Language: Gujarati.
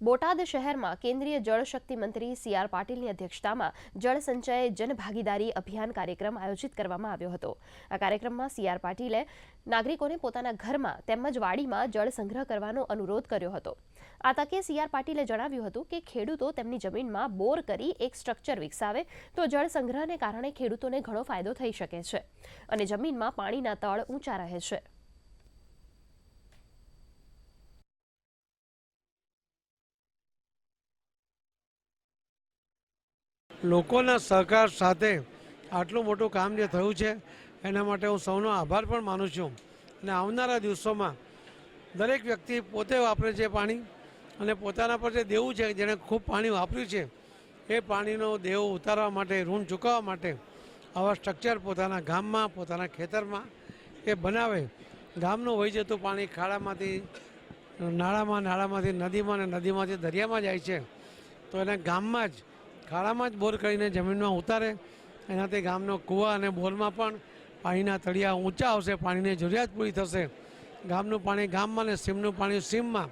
બોટાદ શહેરમાં કેન્દ્રીય જળશક્તિ મંત્રી સી આર પાટીલની અધ્યક્ષતામાં જળ સંચય જનભાગીદારી અભિયાન કાર્યક્રમ આયોજિત કરવામાં આવ્યો હતો. આ કાર્યક્રમમાં સી આર પાટીલે નાગરિકોને પોતાના ઘરમાં તેમજ વાડીમાં જળ સંગ્રહ કરવાનો અનુરોધ કર્યો હતો. આ તકે સી આર પાટીલે જણાવ્યું હતું કે ખેડૂતો તેમની જમીનમાં બોર કરી એક સ્ટ્રક્ચર વિકસાવે તો જળ સંગ્રહને કારણે ખેડૂતોને ઘણો ફાયદો થઈ શકે છે અને જમીનમાં પાણીના તળ ઊંચા રહે છે. લોકોના સહકાર સાથે આટલું મોટું કામ જે થયું છે, એના માટે હું સૌનો આભાર પણ માનું છું. અને આવનારા દિવસોમાં દરેક વ્યક્તિ પોતે વાપરે છે પાણી અને પોતાના પર જે દેવું છે, જેણે ખૂબ પાણી વાપર્યું છે, એ પાણીનો દેવો ઉતારવા માટે, ઋણ ચૂકવવા માટે આવા સ્ટ્રક્ચર પોતાના ગામમાં, પોતાના ખેતરમાં એ બનાવે. ગામનું વહી જતું પાણી ખાડામાંથી, નાળામાં, નાળામાંથી, નદીમાં અને નદીમાંથી દરિયામાં જાય છે. તો એને ગામમાં જ ખાડામાં જ બોર કરીને જમીનમાં ઉતારે. એનાથી ગામનો કૂવા અને બોરમાં પણ પાણીના તળિયા ઊંચા આવશે, પાણીની જરૂરિયાત પૂરી થશે. ગામનું પાણી ગામમાં અને સીમનું પાણી સીમમાં.